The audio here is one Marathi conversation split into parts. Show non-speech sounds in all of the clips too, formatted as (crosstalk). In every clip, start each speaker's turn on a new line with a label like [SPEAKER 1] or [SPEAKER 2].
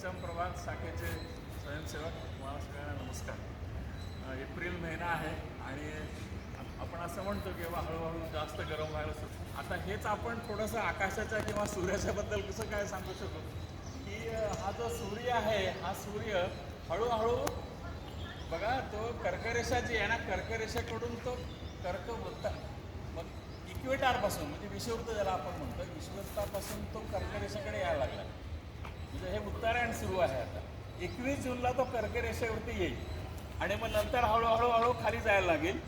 [SPEAKER 1] पंचम प्रभात शाखेचे स्वयंसेवक तुम्हाला सगळ्यांना नमस्कार एप्रिल महिना आहे आणि आपण असं म्हणतो की बाबा हळूहळू जास्त गरम व्हायला सुरू आता हेच आपण थोडंसं आकाशाच्या किंवा सूर्याच्याबद्दल कसं काय सांगू शकतो की हा जो सूर्य आहे हा सूर्य हळूहळू बघा तो कर्करेषा जी आहे ना कर्करेषाकडून तो कर्क बोलता मग इक्वेटारपासून म्हणजे विषुवृत्त ज्याला आपण म्हणतो विषुवृत्तापासून तो कर्करेषेकडे यायला लागला. म्हणजे हे उत्तरायण सुरू आहे आता. एकवीस जूनला तो कर्करेषेवरती येईल. आणि मग नंतर हळूहळू हळू खाली जायला लागेल.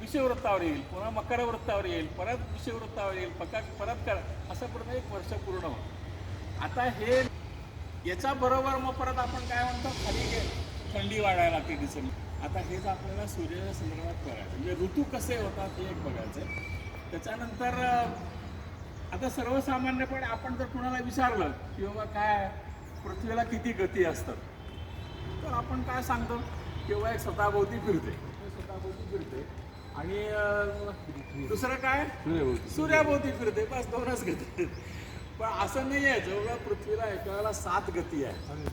[SPEAKER 1] विषुववृत्तावर येईल. पुन्हा मकर वृत्तावर येईल. परत विषुववृत्तावर येईल. पका परत कर. असं पूर्ण एक वर्ष पूर्ण होईल. आता हे याच्या बरोबर मग परत आपण काय म्हणतो? खाली गे थंडी वाढायला लागते डिसेंबर आता हेच आपल्याला सूर्याच्या संदर्भात करायचं म्हणजे ऋतू कसे होतात हे एक बघायचं त्याच्यानंतर आता सर्वसामान्यपणे आपण जर कुणाला विचारलं की बाबा काय पृथ्वीला किती गती असतात? तर आपण काय सांगतो? की बाबा एक स्वतःभोवती फिरते. स्वतःभोवती फिरते आणि दुसरं काय? सूर्याभोवती फिरते. बस दोनच गती. पण असं नाही आहे जवळ पृथ्वीला एका वेळेला सात गती आहे.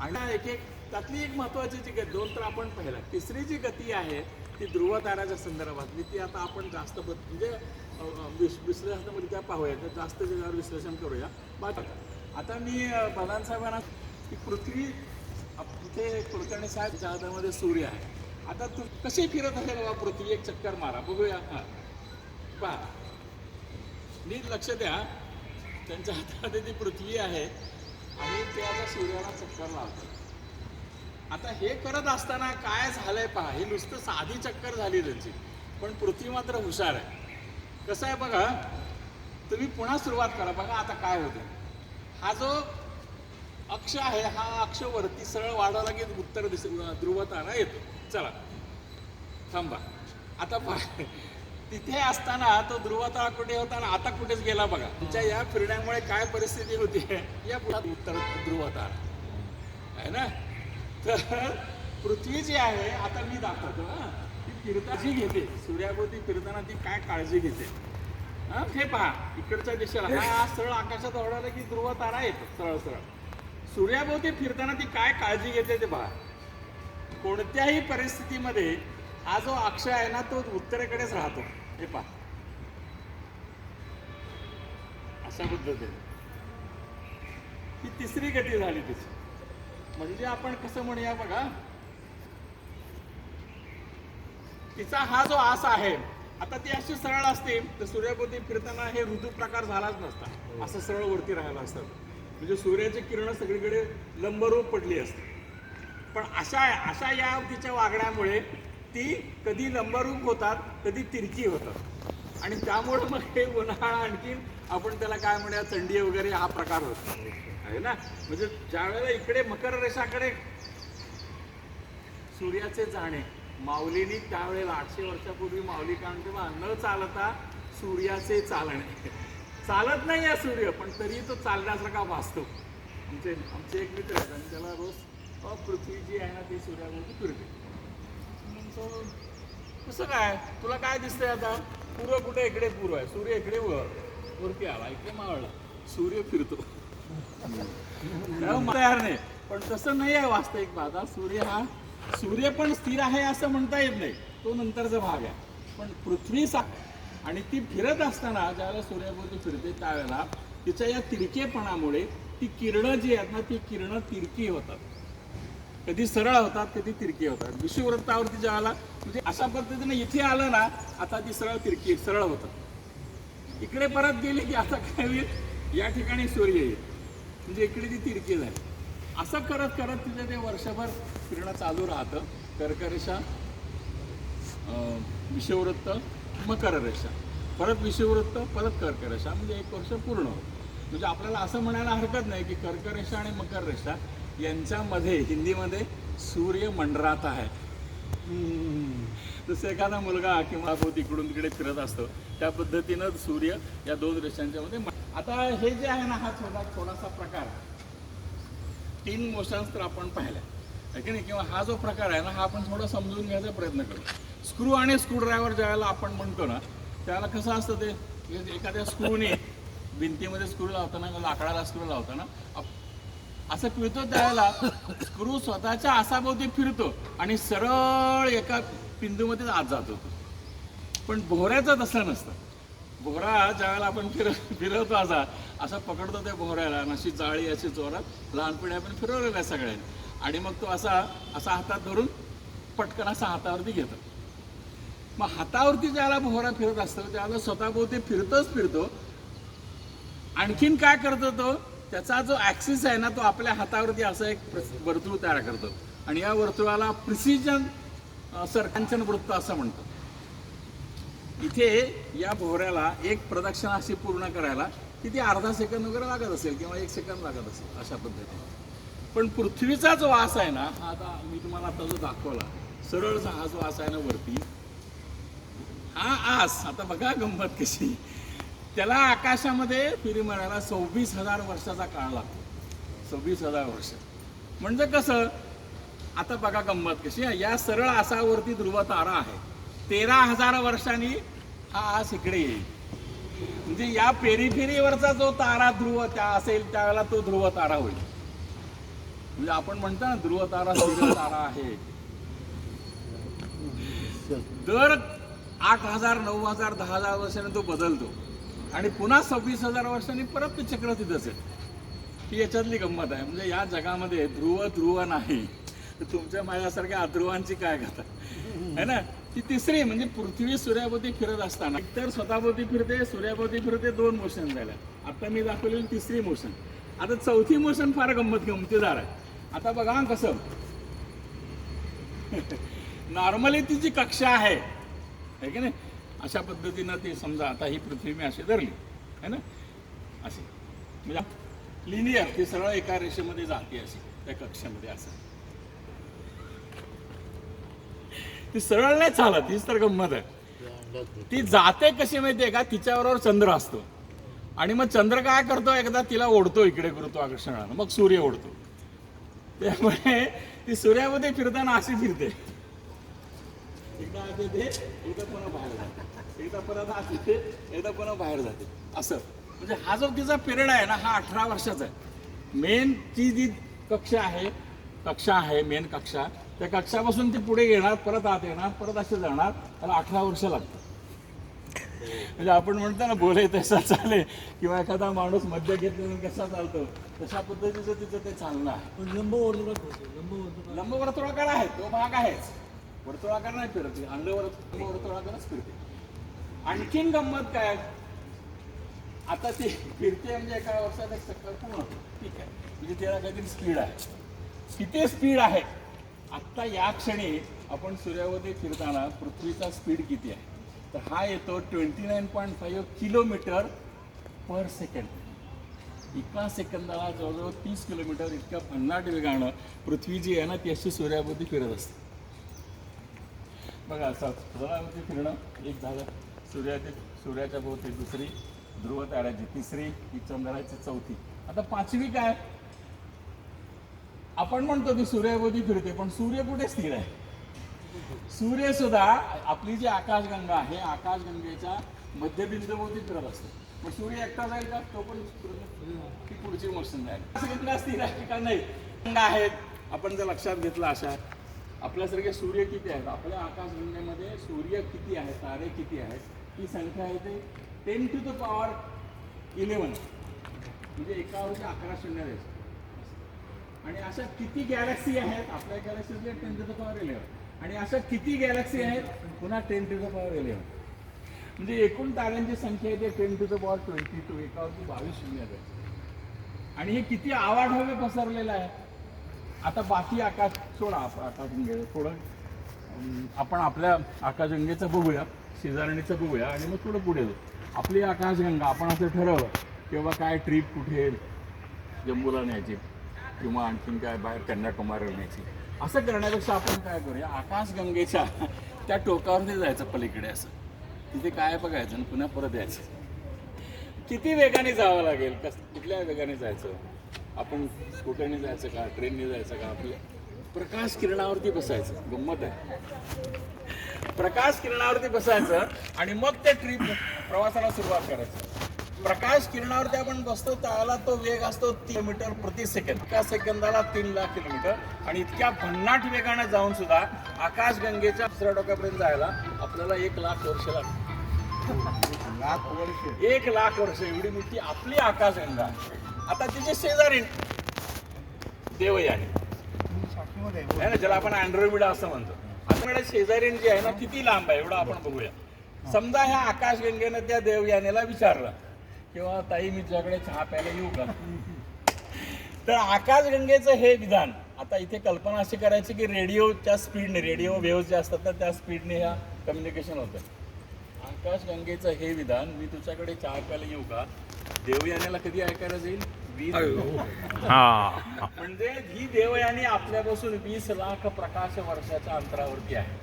[SPEAKER 1] आणि एक एक त्यातली एक महत्वाची जी गती दोन तर आपण पाहिलं. तिसरी जी गती आहे ती ध्रुव ताराच्या संदर्भातली ती आता आपण जास्त म्हणजे विश्लेषणामध्ये त्या पाहूया. तर जास्त त्याच्यावर विश्लेषण करूया. बाकी आता मी अ, साहेबांना की पृथ्वी इथे कुलकर्णी साहेबच्या हातामध्ये सूर्य आहे. आता तू कशी फिरत असेल बाबा पृथ्वी? एक चक्कर मारा बघूया हां पहा. नीट लक्ष द्या. त्यांच्या हातामध्ये ती पृथ्वी आहे आणि ते आता सूर्याला चक्कर लावतात. आता हे करत असताना काय झालंय पहा. हे नुसतं साधी चक्कर झाली त्यांची. पण पृथ्वी मात्र हुशार आहे. कसं आहे बघा तुम्ही पुन्हा सुरुवात करा. बघा आता काय होतं हा जो अक्ष आहे हा अक्ष वरती सरळ वाढवला की उत्तर दिस ध्रुव तारा येतो. चला. थांबा. आता पहा. तिथे असताना तो ध्रुव तारा कुठे होता आणि आता कुठेच गेला बघा. तुमच्या या फिरण्यामुळे काय परिस्थिती होती? या पुढे उत्तर ध्रुव तारा आहे ना? तर पृथ्वी जी आहे आता मी दाखवतो हा. ती फिरताची घेते. सूर्याभोवती फिरताना ती काय काळजी घेते? हा हे पहा इकडच्या दिशेला. हा सरळ आकाशात ओढायला की ध्रुव तारा येतो सरळ सरळ. सूर्याभोवती फिरताना ती काय काळजी घेते ते पहा. कोणत्याही परिस्थितीमध्ये हा जो अक्षय आहे ना तो उत्तरेकडेच राहतो. हे पहा. अशा पद्धतीने. ही तिसरी गती झाली तिची. म्हणजे आपण कसं म्हणूया बघा. तिचा हा जो आस आहे आता ती अशी सरळ असते तर सूर्याभोवती फिरताना हे ऋतू प्रकार झालाच नसता. असं सरळ वरती राहायला असतं. म्हणजे सूर्याची किरण सगळीकडे लंबरूप पडली असते. पण अशा अशा या तिच्या वागण्यामुळे ती कधी लंबरूप होतात कधी तिरकी होतात. आणि त्यामुळे मग हे उन्हाळा आणखीन आपण त्याला काय म्हणूया थंडी वगैरे हा प्रकार होतो. आहे ना? म्हणजे ज्या वेळेला इकडे मकर रेषाकडे सूर्याचे जाणे माऊलीनी त्यावेळेला आठशे वर्षापूर्वी माऊली काय म्हणते बा, न चालता सूर्याचे चालणे. चालत नाही या सूर्य पण तरी तो चालण्यासारखा भासतो आमचे आमचे एक मित्र आहेत आणि त्याला रोज पृथ्वी जी आहे ना ती सूर्याभोवती फिरते. कसं काय? तुला काय दिसतंय आता? पूर्व कुठे? इकडे पूर्व आहे. सूर्य इकडे वर वरती आला इकडे मावळला. सूर्य फिरतो. तयार नाही. पण तसं नाही आहे वास्तविक पाहता सूर्य हा सूर्य पण स्थिर आहे असं म्हणता येत नाही. तो नंतरचा भाग आहे. पण पृथ्वी सा आणि ती फिरत असताना ज्यावेळेला सूर्याभोवती फिरते त्यावेळेला तिच्या या तिरकेपणामुळे ती किरणं जी आहेत ना ती किरणं तिरकी होतात. कधी सरळ होतात कधी तिरकी होतात. विषुववृत्तावरती ज्या आला म्हणजे अशा पद्धतीने इथे आलं ना आता ती सरळ तिरकी सरळ होतात. इकडे परत गेली की आता काय होईल? या ठिकाणी सूर्य येईल. म्हणजे इकडे ती तिरकी झाली. असं करत करत तिथे ते वर्षभर फिरणं चालू राहतं. कर्करेषा विषववृत्त विषुववृत्त मकर रेषा परत विषुववृत्त परत कर्करेषा. म्हणजे एक वर्ष पूर्ण होतं. म्हणजे आपल्याला असं म्हणायला हरकत नाही की कर्करेषा आणि मकर रेषा यांच्यामध्ये हिंदीमध्ये सूर्य मंडरात आहे जसं एखादा मुलगा किंवा तो इकडून तिकडे फिरत असतो त्या पद्धतीनं सूर्य या दोन रेषांच्या मध्ये आता हे जे आहे ना हा छोटा थोडासा प्रकार. तीन मोशन्स तर आपण पाहिल्या. आहे की नाही? किंवा हा जो प्रकार आहे ना हा आपण थोडा समजून घ्यायचा प्रयत्न करू. स्क्रू आणि स्क्रूड्रायव्हर ज्यावेळेला आपण म्हणतो ना त्याला कसं असतं ते? एखाद्या स्क्रूने भिंतीमध्ये स्क्रू लावताना लाकडाला स्क्रू लावताना असं फिरतो त्यावेळेला स्क्रू स्वतःच्या आसाभोवती फिरतो आणि सरळ एका बिंदूमध्येच आत जात होतो. पण भोऱ्याचं तसं नसतं. भोरा ज्यावेळेला आपण फिर फिरवतो असा असं पकडतो त्या भोवऱ्याला अशी जाळी अशी जोरात. लहानपणी आपण फिरवलेला आहे सगळ्यांनी. आणि मग तो असा असा हातात धरून पटकन असा हातावरती घेतो. मग हातावरती ज्याला भोवरा फिरत असतो त्याला स्वतःभोवती फिरतोच फिरतो. आणखीन काय करतो तो? त्याचा जो ॲक्सिस आहे ना तो आपल्या हातावरती असं एक वर्तुळ तयार करतो. आणि या वर्तुळाला प्रिसिजन सरकांचन वृत्त असं म्हणतो. इथे या भोवऱ्याला एक प्रदक्षिणा अशी पूर्ण करायला किती अर्धा सेकंद वगैरे लागत असेल किंवा एक सेकंद लागत असेल अशा पद्धतीने. पण पृथ्वीचा जो वास आहे ना हा आता मी तुम्हाला आता जो दाखवला सरळचा हा जो वास आहे ना वरती हा आस आता बघा गंमत कशी. त्याला आकाशामध्ये फिरी मारायला सव्वीस हजार वर्षाचा काळ लागतो. सव्वीस हजार वर्ष. म्हणजे कसं आता बघा गंमत कशी या सरळ आसावरती ध्रुव तारा आहे. तेरा हजार वर्षांनी हा आस इकडे येईल. म्हणजे या पेरीफेरीवरचा जो तारा ध्रुव त्या असेल त्यावेळेला तो ध्रुव तारा होईल. म्हणजे आपण म्हणतो ना ध्रुव तारा सूर्य तारा आहे. दर आठ हजार नऊ हजार दहा हजार वर्षाने तो बदलतो. आणि पुन्हा सव्वीस हजार वर्षांनी परत ते चक्र तिथंच आहे. ही याच्यातली गंमत आहे. म्हणजे या जगामध्ये ध्रुव ध्रुव नाही. तर तुमच्या माझ्यासारख्या अध्रुवांची काय कथा? है ना? ती तिसरी म्हणजे पृथ्वी सूर्याभोवती फिरत असताना. तर स्वतःभोवती फिरते सूर्याभोवती फिरते दोन मोशन झाल्या. आता मी दाखवलेली तिसरी मोशन आता चौथी मोशन फार गंमत गमतीदार आहे. आता बघा कसं. (laughs) नॉर्मली ती जी कक्षा आहे है की नाही? अशा पद्धतीनं ती समजा आता ही पृथ्वी मी अशी धरली है ना? अशी. म्हणजे लिनियर ती सरळ एका रेषेमध्ये जाते अशी त्या कक्षामध्ये असं. ती सरळ नाही चालत हीच तर गंमत आहे. ती जाते कशी माहितीये का? तिच्याबरोबर चंद्र असतो. आणि मग चंद्र काय करतो? एकदा तिला ओढतो इकडे गुरुत्वाकर्षणानं मग सूर्य ओढतो. त्यामुळे ती सूर्यामध्ये फिरताना अशी फिरते. एकदा एकदा पुन्हा बाहेर जाते. एकदा परत एकदा पुन्हा बाहेर जाते. असं. म्हणजे हा जो तिचा पिरियड आहे ना हा अठरा वर्षाचा आहे. मेन ती जी कक्षा आहे कक्षा आहे मेन कक्षा त्या कक्षापासून ती पुढे येणार परत आत येणार परत असे जाणार त्याला अठरा वर्ष लागतात. म्हणजे आपण म्हणतो ना बोले तसा चाले किंवा एखादा माणूस मद्य घेतल्यानंतर कसा चालतो तशा पद्धतीचं तिचं ते चालणं आहे
[SPEAKER 2] पण लंब वर्तुळात होते लंब वर्तुळात
[SPEAKER 1] लंब वर्तुळाकार आहे तो भाग आहेच. वर्तुळाकार नाही फिरत अंड वर्तुळाकारच फिरते. आणखीन गंमत काय? आता ते फिरते म्हणजे एका वर्षात एक चक्कर पूर्ण होतं. ठीक आहे. म्हणजे त्याला काहीतरी स्पीड आहे. किती स्पीड आहे? आत्ता या क्षणी आपण सूर्यावरती फिरताना पृथ्वीचा स्पीड किती आहे? तर हा येतो twenty nine point five kilometre per second. एका सेकंदाला जवळजवळ तीस किलोमीटर इतक्या भन्नाट वेगानं पृथ्वी जी आहे ना ती अशी सूर्याभोवती फिरत असते. बघा असं सूर्याभोवती फिरणं एक झालं. सूर्याचे सूर्याच्या भोवती दुसरी ध्रुव ताऱ्याची तिसरी ही चंद्राची चौथी. आता पाचवी काय? आपण म्हणतो की सूर्याभोवती फिरते पण सूर्य कुठे स्थिर आहे? सूर्य सुद्धा आपली जी आकाशगंगा आहे आकाशगंगेच्या मध्यबिंदूभोवती फिरत असते. मग सूर्य एकटा जाईल का? तो पण ती पुढची मोशन जाईल. सगळ्यांना स्थिर आहे का नाही? गंगा आहेत. आपण जर लक्षात घेतलं अशा आपल्यासारखे सूर्य किती आहेत? आपल्या आकाशगंगेमध्ये सूर्य किती आहेत तारे किती आहेत? ही संख्या आहे ते ten to the power eleven म्हणजे एकावरती अकरा शून्य द्यायचं आणि अशा किती गॅलेक्सी आहेत? आपल्या गॅलेक्सीतले ten to the power eleven आणि अशा किती गॅलेक्सी आहेत? पुन्हा ten to the power eleven म्हणजे एकूण ताऱ्यांची संख्या आहे ते ten to the power twenty two एकावरती बावीस शून्य आहे आणि हे किती आवाढव्य पसरलेलं आहे? आता बाकी आकाश सोडा आपण आकाशगंगे थोडं. आपण आपल्या आकाशगंगेचं बघूया शेजारणीचं बघूया आणि मग थोडं पुढे जाऊ. आपली आकाशगंगा आपण असं ठरवलं किंवा काय ट्रीप कुठे जम्बूला न्यायची. किंवा आणखीन काय बाहेर कन्याकुमारी न्यायची असं करण्यापेक्षा आपण काय करूया? आकाशगंगेच्या त्या टोकावरती जायचं पलीकडे असं. तिथे काय बघायचं आणि पुन्हा परत यायचं. किती वेगाने जावं लागेल? कस कुठल्या वेगाने जायचं? आपण स्कूटरने जायचं का ट्रेनने जायचं का? आपल्या प्रकाश किरणावरती बसायचं. गंमत आहे. प्रकाश किरणावरती बसायचं आणि मग त्या ट्रीप प्रवासाला सुरुवात करायचं. प्रकाश किरणावरती आपण बसतो त्याला तो वेग असतो किलोमीटर प्रति सेकंद. एका सेकंदाला तीन लाख किलोमीटर. आणि इतक्या भन्नाट वेगाने जाऊन सुद्धा आकाशगंगेच्या दुसऱ्या डोक्यापर्यंत जायला आपल्याला एक लाख वर्ष लागतात.
[SPEAKER 3] लाख वर्ष
[SPEAKER 1] एक लाख वर्ष एवढी मोठी आपली आकाशगंगा आता तिचे शेजारी देवयानी. ना ज्याला आपण अँड्रॉइड असं म्हणतो. आता मला जी आहे ना किती लांब आहे एवढं आपण बघूया. समजा ह्या आकाशगंगेनं त्या देवयानेला विचारलं किंवा ताई मी तुझ्याकडे चहा प्यायला येऊ का? तर आकाशगंगेचं हे विधान आता इथे कल्पना अशी करायची की रेडिओच्या स्पीडने रेडिओ वेव्ह जे असतात ना त्या स्पीडने ह्या कम्युनिकेशन होतं. आकाशगंगेचं हे विधान मी तुझ्याकडे चहा प्यायला येऊ का? देवयानेला कधी ऐकायला जाईल? म्हणजे ही देवयानी आपल्यापासून वीस लाख प्रकाश वर्षाच्या अंतरावरती आहे.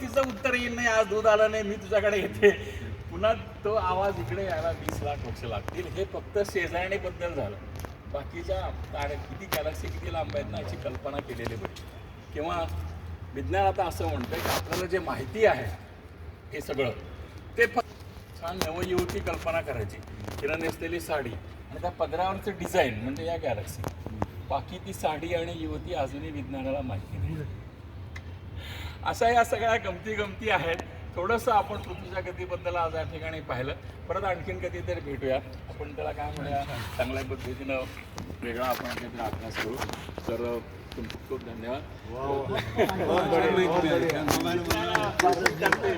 [SPEAKER 1] तिचं उत्तर येईल नाही आज दूध आलं नाही मी तुझ्याकडे येते. पुन्हा तो आवाज इकडे यायला वीस लाख वर्ष लागतील. हे फक्त शेजारणीबद्दल झालं. बाकीच्या तारे किती गॅलक्सी किती लांब आहेत ना याची कल्पना केलेली होती किंवा विज्ञान आता असं म्हणतं की आपल्याला जे माहिती आहे हे सगळं ते फक्त छान नवयुवती कल्पना करायची. तिनं नेसलेली साडी आणि त्या पदरावरचं डिझाईन म्हणजे या गॅलक्सी बाकी ती साडी आणि युवती अजूनही विज्ञानाला माहिती नाही. अशा या सगळ्या गमती गमती आहेत. थोडंसं आपण पृथ्वीच्या गतीबद्दल आज या ठिकाणी पाहिलं. परत आणखीन कधीतरी भेटूया. आपण त्याला काय म्हणूया? चांगल्या पद्धतीनं वेगळा आपण काहीतरी अभ्यास करू. तर खूप खूप धन्यवाद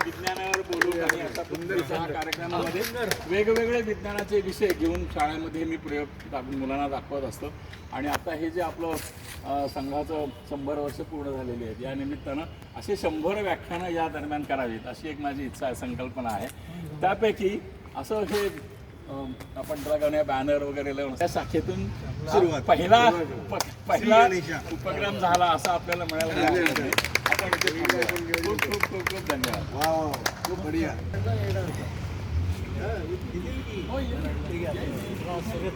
[SPEAKER 1] विज्ञानावर बोलू आणि अशा पद्धतीच्या कार्यक्रमामध्ये वेगवेगळे विज्ञानाचे विषय घेऊन शाळेमध्ये मी प्रयोग मुलांना दाखवत असतो. आणि आता हे जे आपलं संघाचं शंभर वर्ष पूर्ण झालेली आहेत या निमित्तानं अशी शंभर व्याख्यानं या दरम्यान करावीत अशी एक माझी इच्छा आहे संकल्पना आहे. त्यापैकी असं हे आपण बॅनर वगैरे लावून त्या शाखेतून
[SPEAKER 3] सुरुवात.
[SPEAKER 1] पहिला पहिला. उपक्रम झाला असं आपल्याला मिळालं आपण थांबूया. खूप खूप खूप खूप धन्यवाद.
[SPEAKER 3] वा वा खूप बढिया.
[SPEAKER 2] सगळे